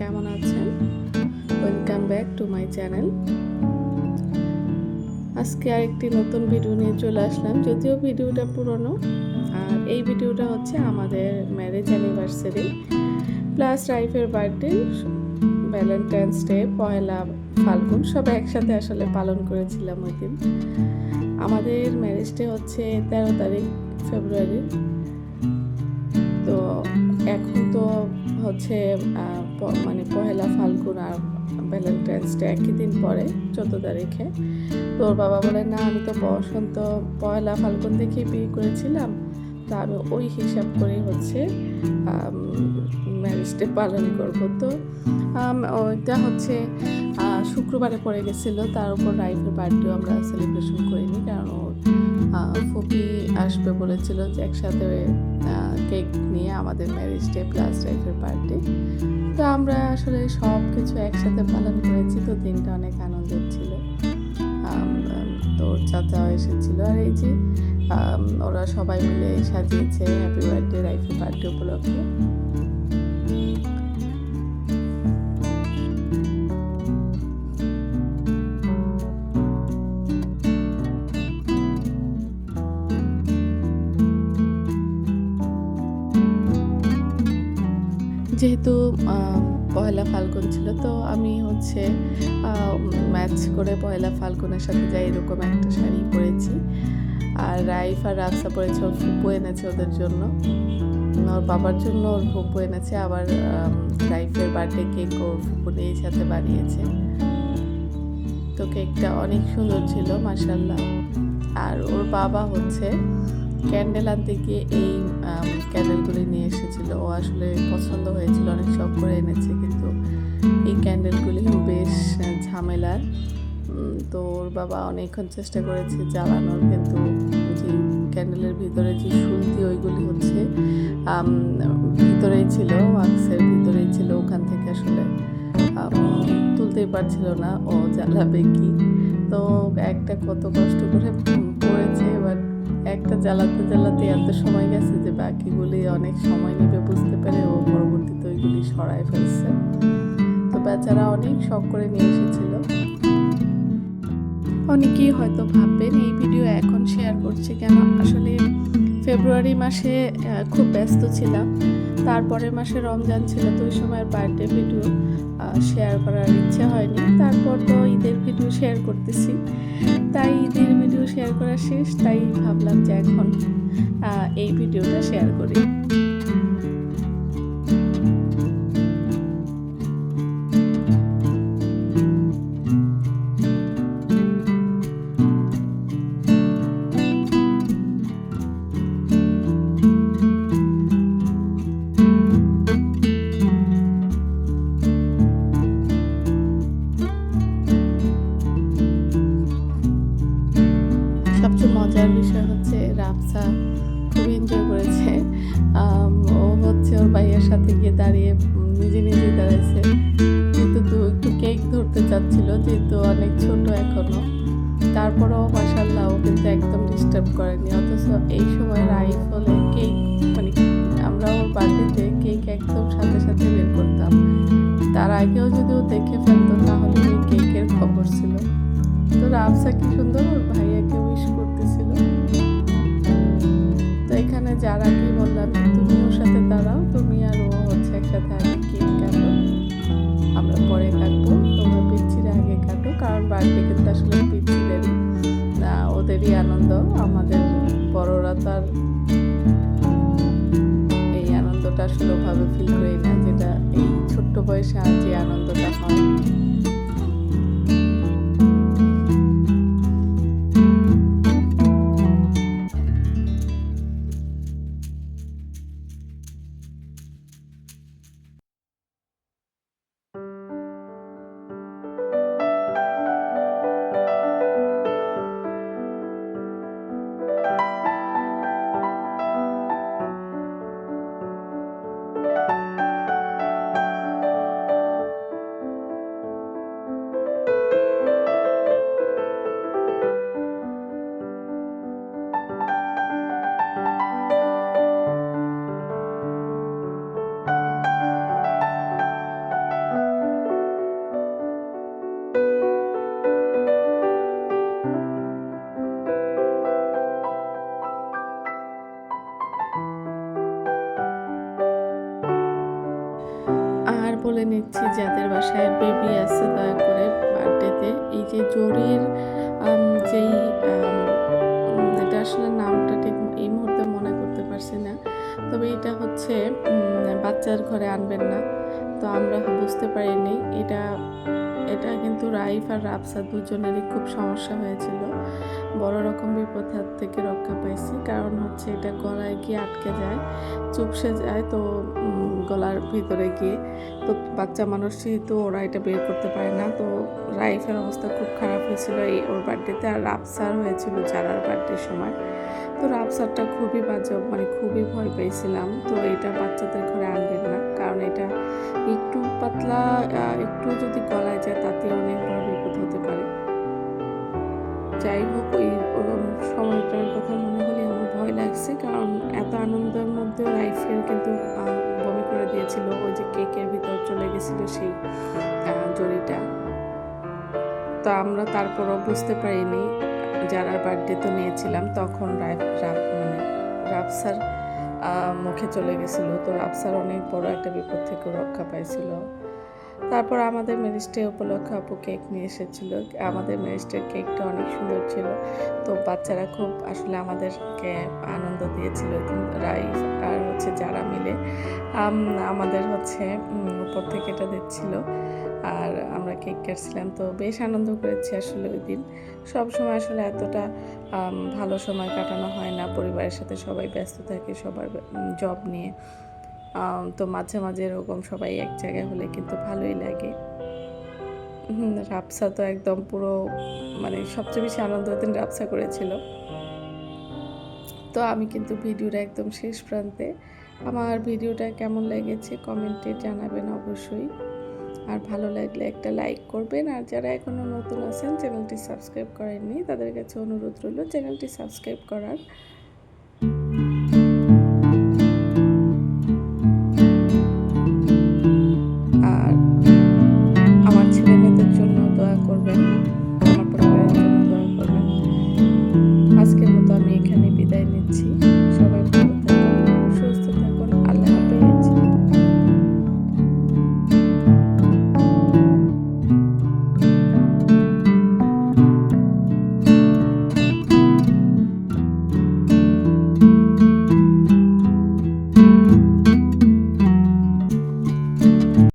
কেমন আছেন? Welcome back to my channel আজকে আরেকটি নতুন ভিডিও নিয়ে চলে আসলাম। যদিও ভিডিওটা পুরনো, আর এই ভিডিওটা হচ্ছে আমাদের marriage anniversary plus রাইফের birthday Valentine's Day Poila Falgun সব একসাথে আসলে পালন করেছিলাম ওই দিন। আমাদের ম্যারেজ ডে হচ্ছে তেরো তারিখ ফেব্রুয়ারি তো এখন তো হচ্ছে মানে পহেলা ফাল্গুন আর ভ্যালেন্টাইন্স ডে একই দিন পরে চোদ্দ তারিখে। তো ওর বাবা বলে, না, আমি তো বসন্ত পয়লা ফাল্গুন দেখেই বিয়ে করেছিলাম। তা আমি ওই হিসাব করে হচ্ছে ম্যারেজ ডে পালন করব। তো ওইটা হচ্ছে শুক্রবারে পড়ে গেছিল, তার উপর রাইফের বার্থডেও আমরা সেলিব্রেশন করিনি, কারণ ওর ফুপি আসবে বলেছিল যে একসাথে কেক নিয়ে আমাদের ম্যারেজ ডে প্লাস রাইফের বার্থডে। তো আমরা আসলে সব কিছু একসাথে পালন করেছি, তো দিনটা অনেক আনন্দের ছিল। তো ওর চাচাও এসেছিল আর এই যে ওরা সবাই মিলে সাজিয়েছে হ্যাপি বার্থডে রাইফের বার্থডে উপলক্ষে। যেহেতু পয়লা ফাল্গুন ছিল, তো আমি হচ্ছে ম্যাচ করে পয়লা ফাল্গুনের সাথে যাই এরকম একটা শাড়ি পরেছি। আর রাইফ আর রাফসা পরেছে, ওর ফুপু এনেছে ওদের জন্য। ওর বাবার জন্য ওর ফুপু এনেছে, আবার রাইফের বার্থডে কেক ওর ফুপু নিয়ে সাথে বানিয়েছে। তো কেকটা অনেক সুন্দর ছিল মাসাল্লাহ আর ওর বাবা হচ্ছে ক্যান্ডেল আনতে গিয়ে এই ক্যান্ডেলগুলি নিয়ে এসেছিল। ও আসলে পছন্দ হয়েছিল, অনেক শখ করে এনেছে, কিন্তু এই ক্যান্ডেলগুলি বেশ ঝামেলার। তো ওর বাবা অনেকক্ষণ চেষ্টা করেছে জ্বালানোর, কিন্তু যে ক্যান্ডেলের ভিতরে যে শুলতি ওইগুলি হচ্ছে ভিতরেই ছিল, ওয়াক্সের ভিতরেই ছিল, ওখান থেকে আসলে তুলতেই পারছিল না, ও জ্বালাবে কি? তো একটা কত কষ্ট করে জ্বালাতে জ্বালাতে এত সময় গেছে যে বাকিগুলি অনেক সময় নেবে, বুঝতে পেরে ও পরবর্তীতে ওইগুলি সরাই ফেলছে। তো বেচারা অনেক শখ করে নিয়ে এসেছিল। অনেকেই হয়তো ভাববেন, এই ভিডিও এখন শেয়ার করছি কেন? আসলে ফেব্রুয়ারি মাসে খুব ব্যস্ত ছিলাম। তারপরের মাসে রমজান ছিল, তো ওই সময় বার্থডে ভিডিও শেয়ার করার ইচ্ছে হয়নি। তারপর তো ঈদের ভিডিও শেয়ার করতেছি। তাই ঈদের শেয়ার করা শেষ তাই ভাবলাম যে এখন এই ভিডিওটা শেয়ার করি। সবচেয়ে মজার বিষয় হচ্ছে রাফসা খুবই এনজয় করেছে। ও হচ্ছে ওর ভাইয়ের সাথে গিয়ে দাঁড়িয়ে নিজে নিজে দাঁড়াইছে। কিন্তু একটু কেক ধরতে চাচ্ছিল, যেহেতু অনেক ছোট এখনও। তারপরেও মাসাল্লাহ ও কিন্তু একদম ডিস্টার্ব করেনি। অথচ এই সময় রাইফ হলে কেক মানে আমরা ওর বার্থডেতে কেক একদম সাথে সাথে বের করতাম। তার আগেও যদি ও দেখে ফেলতো, তাহলে ওই কেকের খবর ছিল। তো রাফসা কি সুন্দর? ওর ভাইয়াকে উইশ করতেছিল আসলে ভাবে ফিল করি না যেটা এই ছোট্ট বয়সে আর যে আনন্দটা হয়। বলে নিচ্ছি, যাদের বাসায় বেবি আছে, দয়া করে বার্থডেতে এই যে জরির যেই এটা আসলে নামটা ঠিক এই মুহূর্তে মনে করতে পারছি না। তবে এটা হচ্ছে বাচ্চার ঘরে আনবেন না। তো আমরা বুঝতে পারিনি, এটা এটা কিন্তু রাইফ আর রাফসা দুজনেরই খুব সমস্যা হয়েছিল। বড় রকম বিপদ হাত থেকে রক্ষা পাইছি। কারণ হচ্ছে এটা গলায় গিয়ে আটকে যায়, চুপসে যায় তো গলার ভিতরে গিয়ে। তো বাচ্চা মানুষ যেহেতু ওরা এটা বের করতে পারে না, তো রাইফের অবস্থা খুব খারাপ হয়েছিল এই ওর বার্থডেতে। আর রাফসার হয়েছিল যারার বার্থডের সময়। তো রাফসারটা খুবই বাজে মানে খুবই ভয় পেয়েছিলাম। তো এটা বাচ্চাদের ঘরে আনবেন না, কারণ এটা একটু পাতলা একটু যদি গলায় যায় তাতে অনেক বড় বিপদ হতে পারে। যাই হোক, ওই সময়টার কথা মনে হলে আমার ভয় লাগছে। কারণ এত আনন্দের মধ্যে রাইফেল কিন্তু বমি করে দিয়েছিল ওই যে কেকের ভিতর চলে গেছিল সেই জড়িটা। তো আমরা তারপরও বুঝতে পারিনি, যারা বার্থডে তো নিয়েছিলাম, তখন রাইফ রাফ মানে রাফসার মুখে চলে গেছিল। তো রাফসার অনেক বড় একটা বিপদ থেকে রক্ষা পাইছিল। তারপর আমাদের ম্যারেজডে উপলক্ষে আপু কেক নিয়ে এসেছিল। আমাদের ম্যারেজডের কেকটা অনেক সুন্দর ছিল। তো বাচ্চারা খুব আসলে আমাদেরকে আনন্দ দিয়েছিল রাইফ আর হচ্ছে যারা মিলে আমাদের হচ্ছে উপর থেকে এটা দিচ্ছিল। আর আমরা কেক কাটছিলাম। তো বেশ আনন্দ করেছি আসলে ওই দিন। সব সময় আসলে এতটা ভালো সময় কাটানো হয় না। পরিবারের সাথে সবাই ব্যস্ত থাকে, সবার জব নিয়ে। তো মাঝে মাঝে এরকম সবাই এক জায়গায় হলে কিন্তু ভালোই লাগে। রাবসা তো একদম পুরো মানে সবচেয়ে বেশি আনন্দ দিন রাবসা করেছিল। তো আমি কিন্তু ভিডিওটা একদম শেষ প্রান্তে। আমার ভিডিওটা কেমন লেগেছে কমেন্টে জানাবেন অবশ্যই। আর ভালো লাগলে একটা লাইক করবেন। আর যারা এখনও নতুন আছেন, চ্যানেলটি সাবস্ক্রাইব করেননি, তাদের কাছে অনুরোধ রইল চ্যানেলটি সাবস্ক্রাইব করার।